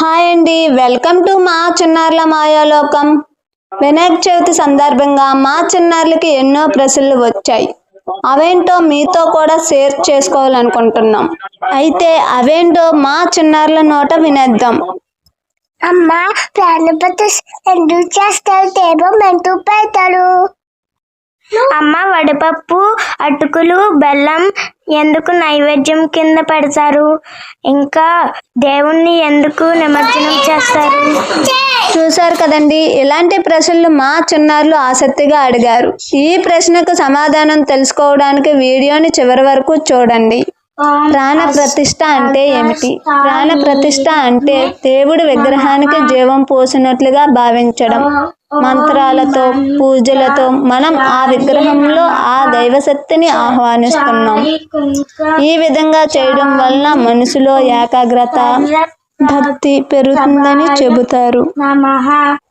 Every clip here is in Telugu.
హాయ్ అండి. వెల్కమ్ టు మా చిన్నారుల మాయాలోకం. వినాయక చవితి సందర్భంగా మా చిన్నారులకి ఎన్నో ప్రశ్నలు వచ్చాయి. అవేంటో మీతో కూడా షేర్ చేసుకోవాలనుకుంటున్నాం. అయితే అవేంటో మా చిన్నారుల నోట వినేద్దాం. అమ్మ ప్రాణపతి ఎందుకు చేస్తారు దేవం ఎందుకు పెడతారు వడపప్పు అటుకులు బెల్లం ఎందుకు నైవేద్యం కింద పెడతారు? ఇంకా దేవుణ్ణి ఎందుకు నిమజ్జనం చేస్తారు? చూశారు కదండి ఇలాంటి ప్రశ్నలు మా చిన్నారులు ఆసక్తిగా అడిగారు. ఈ ప్రశ్నకు సమాధానం తెలుసుకోవడానికి వీడియోని చివరి వరకు చూడండి. ప్రాణ ప్రతిష్ట అంటే ఏమిటి? ప్రాణ ప్రతిష్ట అంటే దేవుడి విగ్రహానికి జీవం పోసినట్లుగా భావించడం. మంత్రాలతో పూజలతో మనం ఆ విగ్రహంలో ఆ దైవశక్తిని ఆహ్వానిస్తున్నాం. ఈ విధంగా చేయడం వలన మనసులో ఏకాగ్రత భక్తి పెరుగుతుందని చెబుతారు.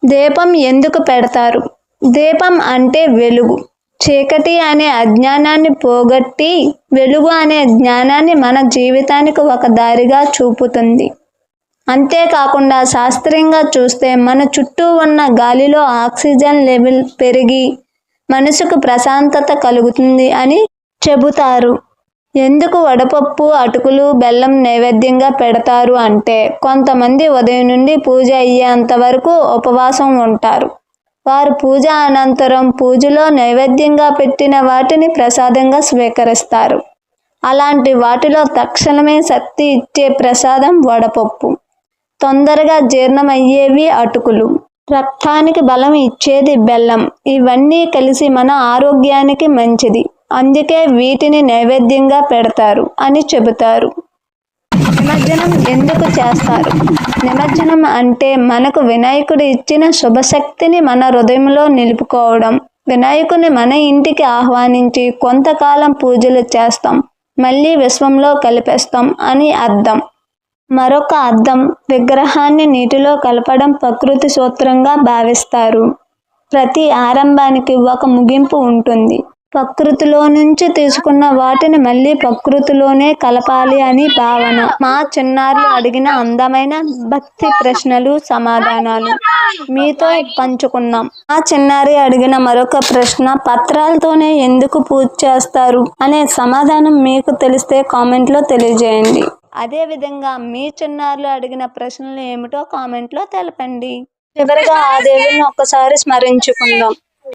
దీపం ఎందుకు పెడతారు? దీపం అంటే వెలుగు. చీకటి అనే అజ్ఞానాన్ని పోగొట్టి వెలుగు అనే జ్ఞానాన్ని మన జీవితానికి ఒక దారిగా చూపుతుంది. అంతేకాకుండా శాస్త్రీయంగా చూస్తే మన చుట్టూ ఉన్న గాలిలో ఆక్సిజన్ లెవెల్ పెరిగి మనసుకు ప్రశాంతత కలుగుతుంది అని చెబుతారు. ఎందుకు వడపప్పు అటుకులు బెల్లం నైవేద్యంగా పెడతారు అంటే కొంతమంది ఉదయం నుండి పూజ అయ్యేంత వరకు ఉపవాసం ఉంటారు. వారు పూజ అనంతరం పూజలో నైవేద్యంగా పెట్టిన వాటిని ప్రసాదంగా స్వీకరిస్తారు. అలాంటి వాటిలో తక్షణమే శక్తి ఇచ్చే ప్రసాదం వడపప్పు. తొందరగా జీర్ణమయ్యేవి అటుకులు. రక్తానికి బలం ఇచ్చేది బెల్లం. ఇవన్నీ కలిసి మన ఆరోగ్యానికి మంచిది. అందుకే వీటిని నైవేద్యంగా పెడతారు అని చెబుతారు. నిమజ్జనం ఎందుకు చేస్తారు? నిమజ్జనం అంటే మనకు వినాయకుడు ఇచ్చిన శుభశక్తిని మన హృదయంలో నిలుపుకోవడం. వినాయకుని మన ఇంటికి ఆహ్వానించి కొంతకాలం పూజలు చేస్తాం. మళ్ళీ విశ్వంలో కలిపేస్తాం అని అర్థం. మరొక అర్థం విగ్రహాన్ని నీటిలో కలపడం ప్రకృతి సూత్రంగా భావిస్తారు. ప్రతి ఆరంభానికి ఒక ముగింపు ఉంటుంది. ప్రకృతిలో నుంచి తీసుకున్న వాటిని మళ్ళీ ప్రకృతిలోనే కలపాలి అని భావన. మా చిన్నారులు అడిగిన అందమైన భక్తి ప్రశ్నలు సమాధానాలు మీతో పంచుకున్నాం. మా చిన్నారి అడిగిన మరొక ప్రశ్న పత్రాలతోనే ఎందుకు పూజ చేస్తారు? అనే సమాధానం మీకు తెలిస్తే కామెంట్లో తెలియజేయండి. అదేవిధంగా మీ చిన్నారులు అడిగిన ప్రశ్నలు ఏమిటో కామెంట్లో తెలపండి. చివరిగా ఆ దేవుని ఒక్కసారి స్మరించుకుందాం.